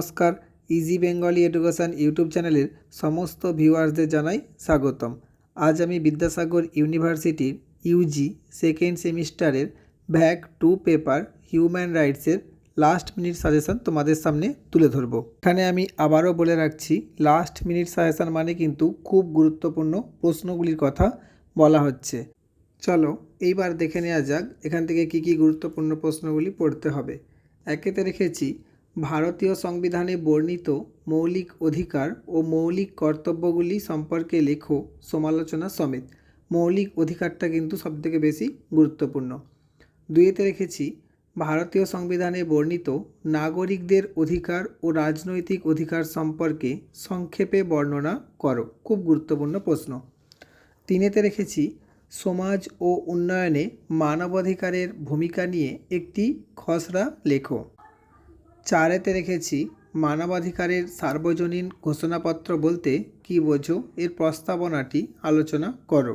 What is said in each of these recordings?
নমস্কার easy Bengali education YouTube চ্যানেলের সমস্ত ভিউয়ার্সদের জানাই স্বাগতম। আজ আমি বিদ্যাসাগর ইউনিভার্সিটির ইউজি সেকেন্ড সেমিস্টারের ভ্যাক টু পেপার হিউম্যান রাইটসের লাস্ট মিনিট সাজেশন তোমাদের সামনে তুলে ধরবো। এখানে আমি আবারও বলে রাখছি লাস্ট মিনিট সাজেশন মানে কিন্তু খুব গুরুত্বপূর্ণ প্রশ্নগুলির কথা বলা হচ্ছে। চলো, এইবার দেখে নেওয়া যাক, এখান থেকে কি কি গুরুত্বপূর্ণ প্রশ্নগুলি পড়তে হবে। একেতে রেখেছি ভারতীয় সংবিধানে বর্ণিত মৌলিক অধিকার ও মৌলিক কর্তব্যগুলি সম্পর্কে লেখো সমালোচনা সমেত। মৌলিক অধিকারটা কিন্তু সবথেকে বেশি গুরুত্বপূর্ণ। দুইয়েতে রেখেছি, ভারতীয় সংবিধানে বর্ণিত নাগরিকদের অধিকার ও রাজনৈতিক অধিকার সম্পর্কে সংক্ষেপে বর্ণনা করো। খুব গুরুত্বপূর্ণ প্রশ্ন। তিনেতে রেখেছি, সমাজ ও উন্নয়নে মানবাধিকারের ভূমিকা নিয়ে একটি খসড়া লেখো। চারেতে রেখেছি মানবাধিকারের সার্বজনীন ঘোষণাপত্র বলতে কী বোঝো? এর প্রস্তাবনাটি আলোচনা করো।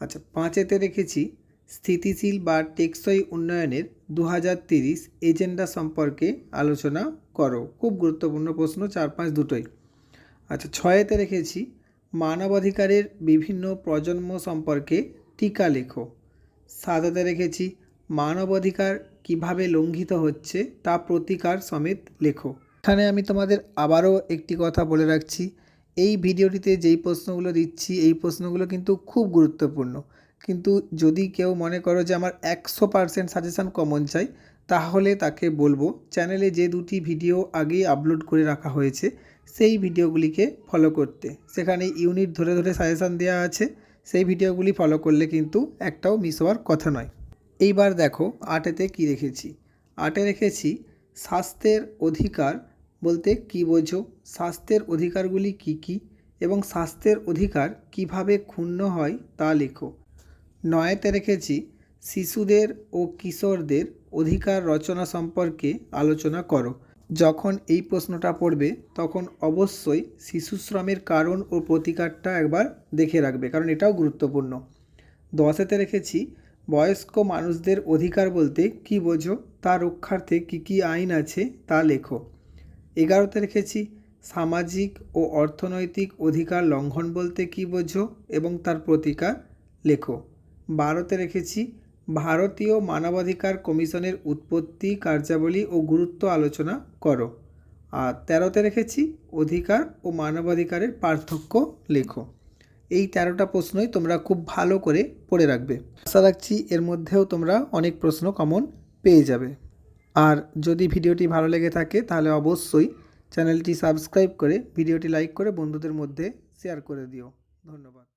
আচ্ছা পাঁচেতে রেখেছি স্থিতিশীল বা টেকসই উন্নয়নের দু এজেন্ডা সম্পর্কে আলোচনা করো। খুব গুরুত্বপূর্ণ প্রশ্ন, চার পাঁচ দুটোই। আচ্ছা ছয়েতে রেখেছি মানবাধিকারের বিভিন্ন প্রজন্ম সম্পর্কে টিকা লেখো। সাদাতে রেখেছি মানবাধিকার কীভাবে লঙ্ঘিত হচ্ছে তা প্রতিকার সমেত লেখো। এখানে আমি তোমাদের আবারও একটি কথা বলে রাখছি। এই ভিডিওটিতে যেই প্রশ্নগুলো দিচ্ছি, এই প্রশ্নগুলো কিন্তু খুব গুরুত্বপূর্ণ। কিন্তু যদি কেউ মনে করো যে আমার একশো পারসেন্ট সাজেশান কমন চাই, তাহলে তাকে বলব চ্যানেলে যে দুটি ভিডিও আগেই আপলোড করে রাখা হয়েছে, সেই ভিডিওগুলিকে ফলো করতে। সেখানে ইউনিট ধরে ধরে সাজেশান দেওয়া আছে, সেই ভিডিওগুলি ফলো করলে কিন্তু একটাও মিস হওয়ার কথা নয়। এইবার দেখো আটেতে কি রেখেছি? আটে রেখেছি স্বাস্থ্যের অধিকার বলতে কি বোঝো? স্বাস্থ্যের অধিকারগুলি কি কি? এবং স্বাস্থ্যের অধিকার কীভাবে ক্ষুণ্ণ হয় তা লেখো। নয়েতে রেখেছি শিশুদের ও কিশোরদের অধিকার রচনা সম্পর্কে আলোচনা করো। যখন এই প্রশ্নটা পড়বে, তখন অবশ্যই শিশু শ্রমের কারণ ও প্রতিকারটা একবার দেখে রাখবে, কারণ এটাও গুরুত্বপূর্ণ। দশেতে রেখেছি বয়স্ক মানুষদের অধিকার বলতে কি বোঝো? তা রক্ষার্থে কী কী আইন আছে? তা লেখো। এগারোতে রেখেছি সামাজিক ও অর্থনৈতিক অধিকার লঙ্ঘন বলতে কি বোঝো এবং তার প্রতিকার লেখো। বারোতে রেখেছি ভারতীয় মানবাধিকার কমিশনের উৎপত্তি, কার্যাবলী ও গুরুত্ব আলোচনা করো। আর তেরোতে রেখেছি অধিকার ও মানবাধিকারের পার্থক্য লেখো। এই তেরোটা প্রশ্নই তোমরা খুব ভালো করে পড়ে রাখবে। আশা রাখছি এর মধ্যেও তোমরা অনেক প্রশ্ন কমন পেয়ে যাবে। আর যদি ভিডিওটি ভালো লেগে থাকে, তাহলে অবশ্যই চ্যানেলটি সাবস্ক্রাইব করে, ভিডিওটি লাইক করে বন্ধুদের মধ্যে শেয়ার করে দিও। ধন্যবাদ।